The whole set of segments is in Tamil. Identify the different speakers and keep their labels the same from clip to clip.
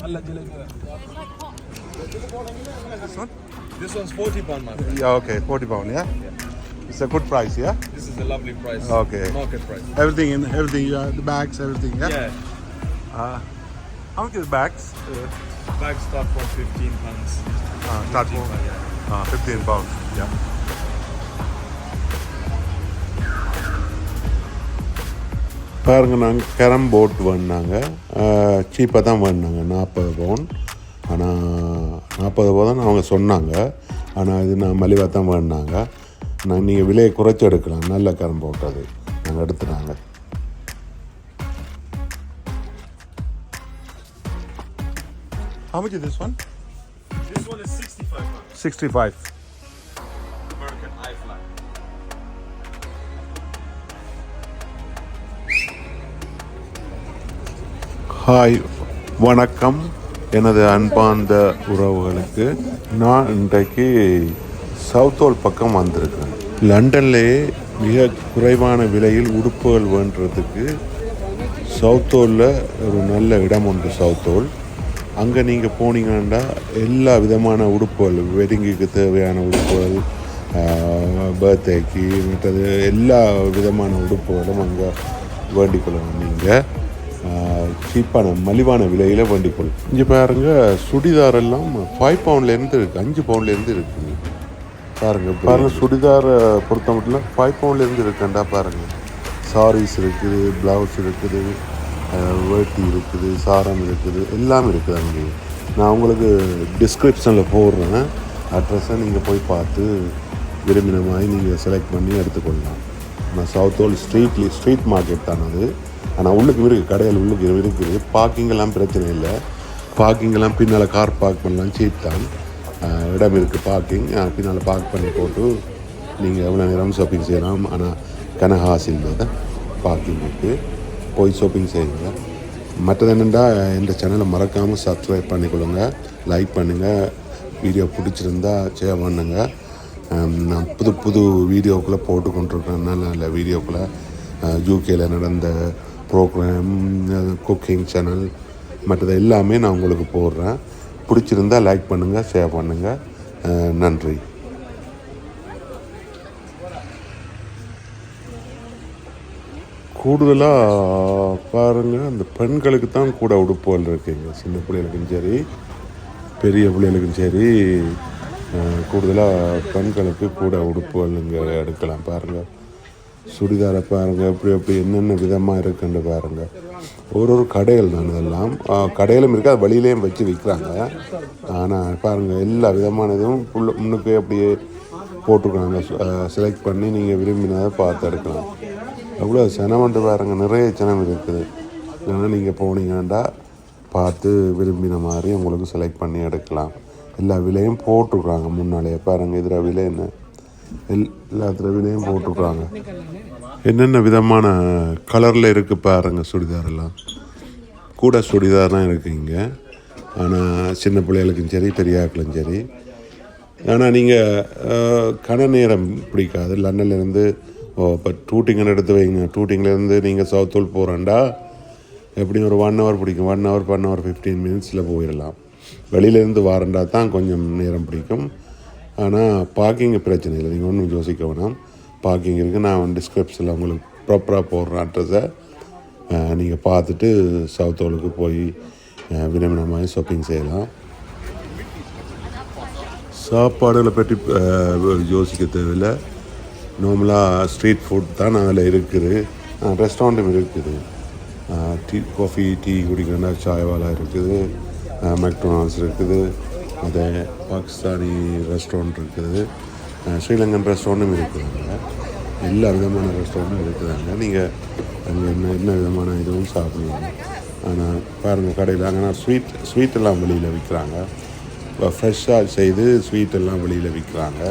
Speaker 1: நல்ல jalebi This one's 40 pound, my friend.
Speaker 2: Yeah, okay, 40 pound, yeah? It's a good price, yeah?
Speaker 1: This is a lovely price.
Speaker 2: Okay.
Speaker 1: Market price.
Speaker 2: Everything in everything, yeah, the bags, everything, yeah?
Speaker 1: Yeah.
Speaker 2: How much is bags?
Speaker 1: Bags start from 15 pounds.
Speaker 2: Uh, start
Speaker 1: Cheaper,
Speaker 2: from
Speaker 1: yeah.
Speaker 2: uh, 15 pounds, yeah. பாருங்க நாங்கள் கேரம் போட் வேணுனாங்க சீப்பாக தான் வேணுனாங்க நாற்பது பவுன் ஆனால் நாற்பது பவுன் அவங்க சொன்னாங்க ஆனால் இது நான் மலிவாக தான் வேணுனாங்க நான் நீங்கள் விலையை குறைச்சி எடுக்கலாம் நல்ல கேரம் போட் அது நாங்கள் எடுத்துனாங்க How much is this one?
Speaker 1: This one is 65 pounds.
Speaker 2: 65.
Speaker 1: American eye flag.
Speaker 2: Hi வணக்கம் எனது அன்பார்ந்த உறவுகளுக்கு நான் இன்றைக்கு சவுத்தோல் பக்கம் வந்திருக்கேன் லண்டன்லேயே மிக குறைவான விலையில் உடுப்புகள் வேண்டுறதுக்கு சவுத்தோலில் ஒரு நல்ல இடம் உண்டு சவுத்தோல் அங்கே நீங்கள் போனீங்கன்னா எல்லா விதமான உடுப்புகள் வெடிங்குக்கு தேவையான உடுப்புகள் பர்த்டேக்கு மற்றது எல்லா விதமான உடுப்புகளும் அங்கே வேண்டிக் கொள்ளணும் நீங்கள் சீப்பான மலிவான விலையில் வேண்டிக் கொள்ளும் இங்கே பாருங்க சுடிதார் எல்லாம் ஃபைவ் பவுண்ட்லேருந்து இருக்குது அஞ்சு பவுண்ட்லேருந்து இருக்குங்க பாருங்க பாருங்க சுடிதாரை பொறுத்த மட்டும் ஃபைவ் பவுண்ட்லேருந்து இருக்குண்டா பாருங்க. சாரீஸ் இருக்குது ப்ளவுஸ் இருக்குது வேட்டி இருக்குது சாரம் இருக்குது எல்லாம் இருக்குது அங்கே. நான் உங்களுக்கு டிஸ்கிரிப்ஷனில் போடுறேன். அட்ரஸை நீங்கள் போய் பார்த்து விரும்பின மாதிரி நீங்கள் செலக்ட் பண்ணி எடுத்துக்கொள்ளலாம். நான் சவுத் ஹோல் ஸ்ட்ரீட்லி ஸ்ட்ரீட் மார்க்கெட் தான் அது. ஆனால் உள்ளுக்கு இருக்குது கடையில் உள்ளுக்கு இருக்குது. பார்க்கிங்கெல்லாம் பிரச்சனை இல்லை. பார்க்கிங்கெல்லாம் பின்னால் கார் பார்க் பண்ணலாம். சீப் தான். இடம் இருக்குது பார்க்கிங் பின்னால் பார்க் பண்ணி போட்டு நீங்கள் எவ்வளோ நேரம் ஷாப்பிங் செய்யலாம்? ஆனால் கனகாசில் தான் பார்க்கிங் இருக்குது போய் ஷாப்பிங் செய்யுங்க. மற்றது என்னென்னா இந்த சேனலை மறக்காமல் சப்ஸ்கிரைப் பண்ணிக்கொள்ளுங்க. லைக் பண்ணுங்கள் வீடியோ பிடிச்சிருந்தா ஷேர் பண்ணுங்க. நான் புது புது வீடியோக்குள்ளே போட்டு கொண்டிருக்கேன் நல்ல நல்ல வீடியோக்குள்ளே யூகேயில் நடந்த ப்ரோக்ராம் குக்கிங் சேனல் மற்றது எல்லாமே நான் உங்களுக்கு போடுறேன். பிடிச்சிருந்தா லைக் பண்ணுங்கள் ஷேர் பண்ணுங்கள் நன்றி. கூடுதலாக பாருங்கள் அந்த பெண்களுக்கு தான் கூட உடுப்புகள் இருக்குங்க. சின்ன பிள்ளைகளுக்கும் சரி பெரிய பிள்ளைகளுக்கும் சரி கூடுதலாக பெண்களுக்கு கூட உடுப்புகள் இங்கே எடுக்கலாம் பாருங்கள் சுடிதாரை பாருங்கள் எப்படி எப்படி என்னென்ன விதமாக இருக்குன்னு பாருங்கள் ஒரு ஒரு கடைகள் தான் இதெல்லாம். கடையிலும் இருக்குது அது வழியிலையும் வச்சு விற்கிறாங்க ஆனால் பாருங்கள் எல்லா விதமான இதுவும் புள்ள முன்னுக்கு அப்படியே போட்டிருக்காங்க. செலக்ட் பண்ணி நீங்கள் விரும்பினதை பார்த்து எடுக்கலாம். அவ்வளோ சனமண்டு பாருங்கள் நிறைய சனம் இருக்குது. இதனால் நீங்கள் போனீங்கன்னா பார்த்து விரும்பின மாதிரி உங்களுக்கு செலக்ட் பண்ணி எடுக்கலாம். எல்லா விலையும் போட்டிருக்காங்க முன்னாலேயே பாருங்கள் இதில் விலை என்ன? எல் எல்லாத்துல விலையும் என்னென்ன விதமான கலரில் இருக்குது பாருங்கள் சுடிதார் எல்லாம். கூட சுடிதார்லாம் இருக்குது இங்கே. ஆனால் சின்ன பிள்ளைகளுக்கும் சரி பெரியாக்களும் சரி. ஆனால் நீங்கள் கன நேரம் பிடிக்காது. லண்டன்லேருந்து ஓ இப்போ டூட்டிங்கன்னு எடுத்து வைங்க. டூட்டிங்லேருந்து நீங்கள் சவுத்தூல் போகிறேன்டா எப்படியும் ஒரு ஒன் ஹவர் பிடிக்கும். One hour one hour fifteen மினிட்ஸில் போயிடலாம். வெளியிலேருந்து வாரண்டா தான் கொஞ்சம் நேரம் பிடிக்கும். ஆனால் பார்க்கிங் பிரச்சனை இல்லை. நீங்கள் ஒன்றும் யோசிக்க வேணாம். பார்க்கிங் இருக்குது நான் டிஸ்கிரிப்ஷனில் உங்களுக்கு ப்ராப்பராக போடுற அட்ரஸை நீங்கள் பார்த்துட்டு சவுத்தோலுக்கு போய் அஹ், ஷாப்பிங் செய்யலாம். சாப்பாடுகளை பற்றி யோசிக்க தேவையில்லை. நார்மலாக ஸ்ட்ரீட் ஃபுட் தான் அதில் இருக்குது. ரெஸ்டாரண்ட்டும் இருக்குது. டீ காஃபி டீ குடிக்கிறனா சாய்வாலாம் இருக்குது. மெக்டொனால்ட்ஸ் இருக்குது. அதே பாகிஸ்தானி ரெஸ்டாரண்ட் இருக்குது. ஸ்ரீலங்கன் ரெஸ்டாரண்ட்டும் இருக்குதுங்க எல்லா விதமான ரெஸ்டாரண்ட்டும் இருக்குதாங்க நீங்கள் அங்கே. என்ன என்ன விதமான இதுவும் சாப்பிடுவீங்க ஆனால் பாருங்கள் கடையில் அங்கே ஸ்வீட் ஸ்வீட் எல்லாம் வெளியில் விற்கிறாங்க ஃப்ரெஷ்ஷாக செய்து ஸ்வீட் எல்லாம் வெளியில் விற்கிறாங்க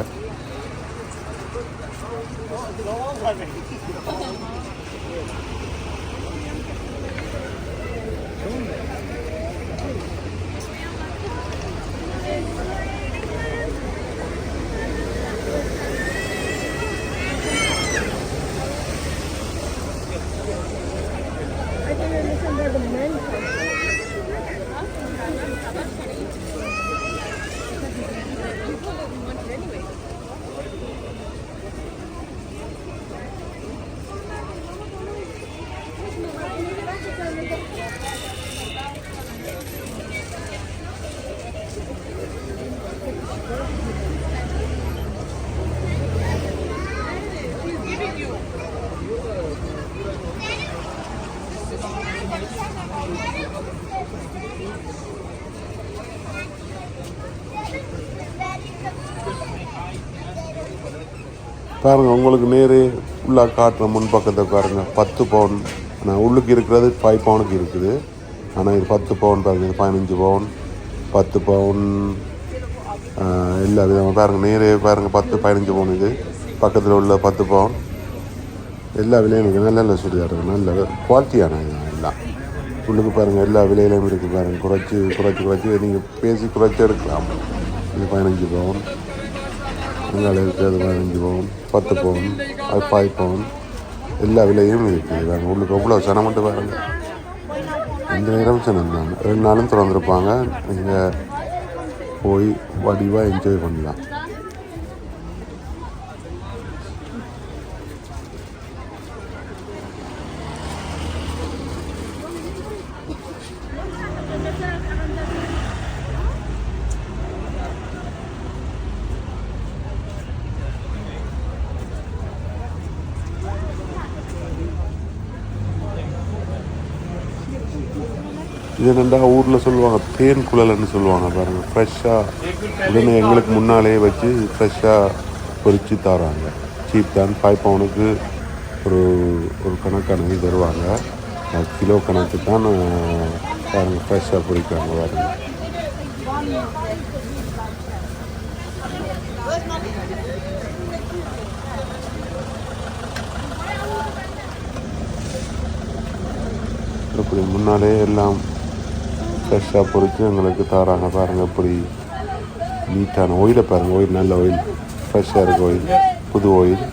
Speaker 2: பாருங்கள் உங்களுக்கு நேரே ஃபுல்லாக காட்டுற முன்பக்கத்தை பாருங்கள் பத்து பவுன். ஆனால் உள்ளுக்கு இருக்கிறது ஃபைவ் பவுனுக்கு இருக்குது. ஆனால் இது பத்து பவுன் பாருங்கள் பதினஞ்சு பவுன். பத்து பவுன். இல்லை எல்லா விதமாக பாருங்கள் நேரே பாருங்கள் பத்து பதினஞ்சு பவுன் இது. பக்கத்தில் உள்ள பத்து பவுன். எல்லா விலையும் இருக்குது நல்ல நல்ல சுடிதார் இருக்குது நல்ல குவாலிட்டியான இது எல்லாம். உள்ளுக்கு பாருங்கள் எல்லா விலையிலையும் இருக்குது பாருங்கள் குறைச்சி குறைச்சி குறைச்சி. நீங்கள் பேசி குறைச்சி எடுக்கலாம். இது பதினஞ்சு பவுன். அங்கால இருக்கிறது பதினஞ்சு பவுன் பத்து பவுன் அது ஃபைவ் பவுன். எல்லா விலையும் இருக்குது நாங்கள் உள்ளுக்கு அவ்வளோ சனம் மட்டும் பாருங்க. இந்த நேரம் சனம் தான் ரெண்டு நாளும் திறந்துருப்பாங்க. நீங்கள் போய் வடிவாக என்ஜாய் பண்ணலாம். இது என்னண்டா ஊரில் சொல்லுவாங்க தேன் குழல்னு சொல்லுவாங்க பாருங்கள் ஃப்ரெஷ்ஷாக உடனே எங்களுக்கு முன்னாலேயே வச்சு ஃப்ரெஷ்ஷாக பொறிச்சு தராங்க. சீப் தான். ஃபைவ் பவுனுக்கு ஒரு ஒரு கணக்கான இது தருவாங்க. அது கிலோ கணக்கு தான் பாருங்கள் ஃப்ரெஷ்ஷாக பொறிக்கிறாங்க பாருங்கள் இப்படி முன்னாலே எல்லாம் ஃப்ரெஷ்ஷாக பொறிச்சு எங்களுக்கு தராங்க பாருங்கள் எப்படி நீட்டான ஓயிலை பாருங்கள் ஓயில் நல்ல ஓயில் ஃப்ரெஷ்ஷாக இருக்க ஓயில் புது ஓயில்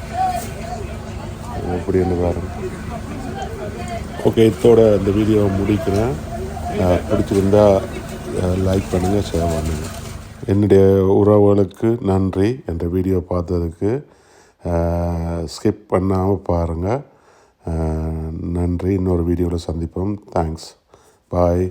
Speaker 2: எப்படி பாருங்கள் ஓகே இதோட இந்த வீடியோவை முடிக்கிறேன். அஹ் பிடிச்சிருந்தா லைக் பண்ணுங்கள் ஷேர் பண்ணுங்கள் என்னுடைய உறவுகளுக்கு நன்றி. என்ற வீடியோ பார்த்ததுக்கு ஸ்கிப் பண்ணாமல் பாருங்கள் நன்றி. இன்னொரு வீடியோவில் சந்திப்போம். Thanks bye